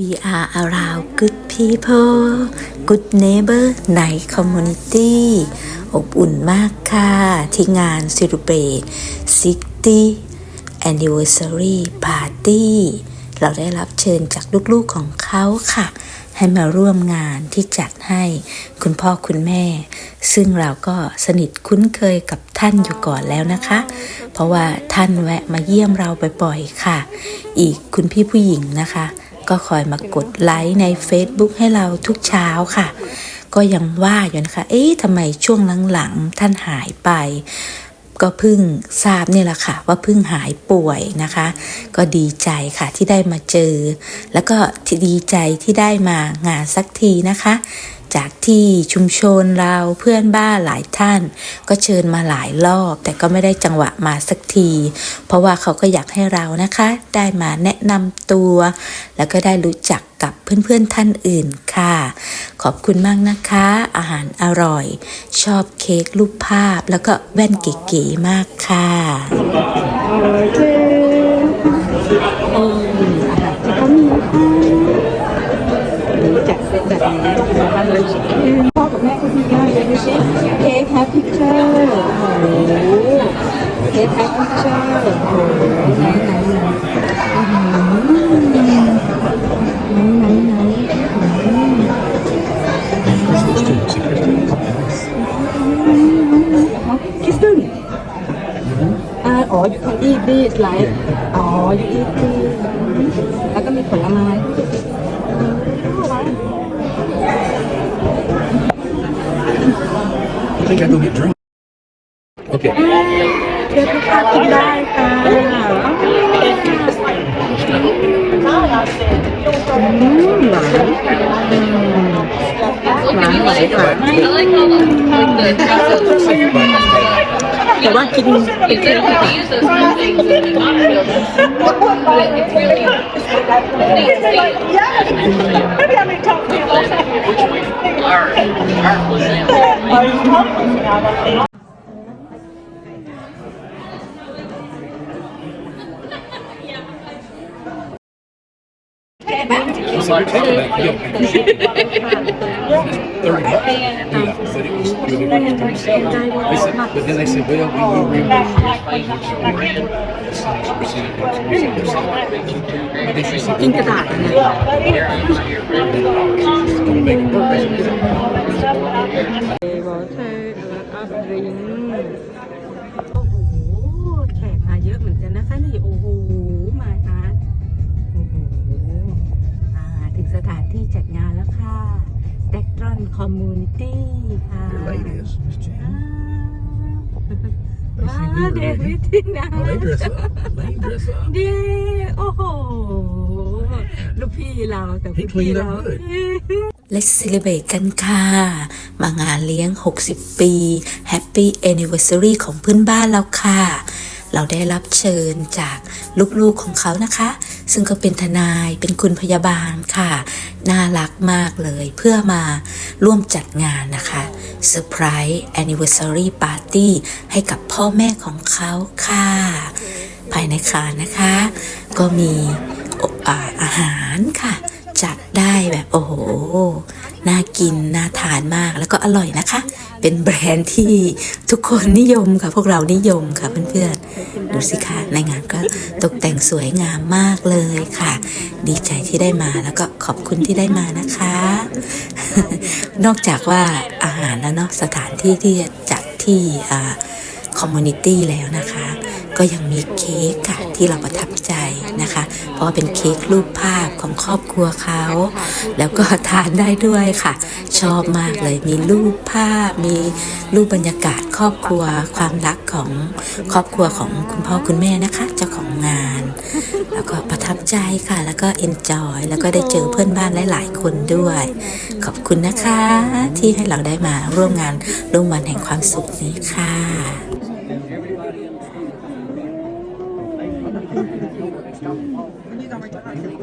We are around good people good neighbor night community อบอุ่นมากค่ะ ที่งาน Celebrate 60 Anniversary Party เราได้รับเชิญจากลูกๆของเขาค่ะ ให้มาร่วมงานที่จัดให้คุณพ่อคุณแม่ ซึ่งเราก็สนิทคุ้นเคยกับท่านอยู่ก่อนแล้วนะคะ เพราะว่าท่านแวะมาเยี่ยมเราบ่อยๆค่ะ อีกคุณพี่ผู้หญิงนะคะ ก็คอยมากดไลค์ใน Facebook ให้เราทุกเช้าค่ะ ก็ยังว่าอยู่นะคะ เอ๊ะทำไมช่วงหลังๆท่านหายไป ก็เพิ่งทราบเนี่ยแหละค่ะ ว่าเพิ่งหายป่วยนะคะ ก็ดีใจค่ะที่ได้มาเจอ แล้วก็ดีใจที่ได้มางานสักทีนะคะ จากที่ชุมชนเราเพื่อนบ้านหลายท่าน ก็เชิญมาหลายรอบ แต่ก็ไม่ได้จังหวะมาสักที เพราะว่าเขาก็อยากให้เรานะคะ ได้มาแนะนำตัว แล้วก็ได้รู้จักกับเพื่อนๆท่านอื่นค่ะ ขอบคุณมากนะคะ อาหารอร่อย ชอบเค้กรูปภาพ แล้วก็แว่นเก๋ๆมากค่ะเอออาหารที่เขามีให้หรือจัดเซตแบบนี้นะคะเลยพ่อกับแม่ก็มีง่ายเลยดูสิเค้กแฮปปี้เจอร์โอ้โหเค้กแฮปปี้เจอร์ คิสตันอ่าอ๋อ you can eat this like อ๋อ you eat this แล้วก็มีผลไม้ I think I go get drunk. Okay. เค้กลูกค้ากินได้ค่ะอืมหวานหวานห วานหวานแต่ว่ากินกินเค้กดีกว่า It's like, take it back. 30 bucks. Yeah, but it was said, but then they said, well, we will reimburse you what you ordered, this. Then she said, Think about it. Going to make it. D e c t r o n Community ค่ะ Your ladies, Miss Jan. ว้าวเดวิดที่นะ Well, they dress up. They dress up. เดโอ้โห ลูกพี่เราแต่ He ลูกพี่ cleaned เรา up good. Let's celebrate กันค่ะ มางานเลี้ยง 60 ปี Happy Anniversary ของเพื่อนบ้านเราค่ะ เราได้รับเชิญจากลูกๆของเขานะคะ ซึ่งก็เป็นทนายเป็นคุณพยาบาลค่ะ น่ารักมากเลยเพื่อมาร่วมจัดงานนะคะเซอร์ไพรส์ Anniversary Party ให้กับพ่อแม่ของเขาค่ะ ภายในคานนะคะ ก็มีออาหารค่ะ จัดได้แบบโอ้โห น่ากิน น่าทานมากแล้วก็อร่อยนะคะ เป็นแบรนด์ที่ทุกคนนิยมค่ะ พวกเรานิยมค่ะเพื่อนๆ ดูสิคะในงานก็ตกแต่งสวยงามมากเลยค่ะ ดีใจที่ได้มาแล้วก็ขอบคุณที่ได้มานะคะ นอกจากว่าอาหารแล้วเนาะสถานที่ที่จะจัดที่อ่าคอมมูนิตี้แล้วนะคะ ก็ยังมีเค้กค่ะที่เราประทับใจนะคะ เพราะว่าเป็นเค้กรูปภาพของครอบครัวเขา แล้วก็ทานได้ด้วยค่ะ ชอบมากเลยมีรูปภาพ มีรูปบรรยากาศครอบครัวความรักของครอบครัวของคุณพ่อคุณแม่นะคะ เจ้าของงาน แล้วก็ประทับใจค่ะ แล้วก็เอนจอยแล้วก็ได้เจอเพื่อนบ้านหลาย ๆ คนด้วย ขอบคุณนะคะ ที่ให้เราได้มาร่วมงานร่วมวันแห่งความสุขนี้ค่ะ 嗯闻这个味儿挺好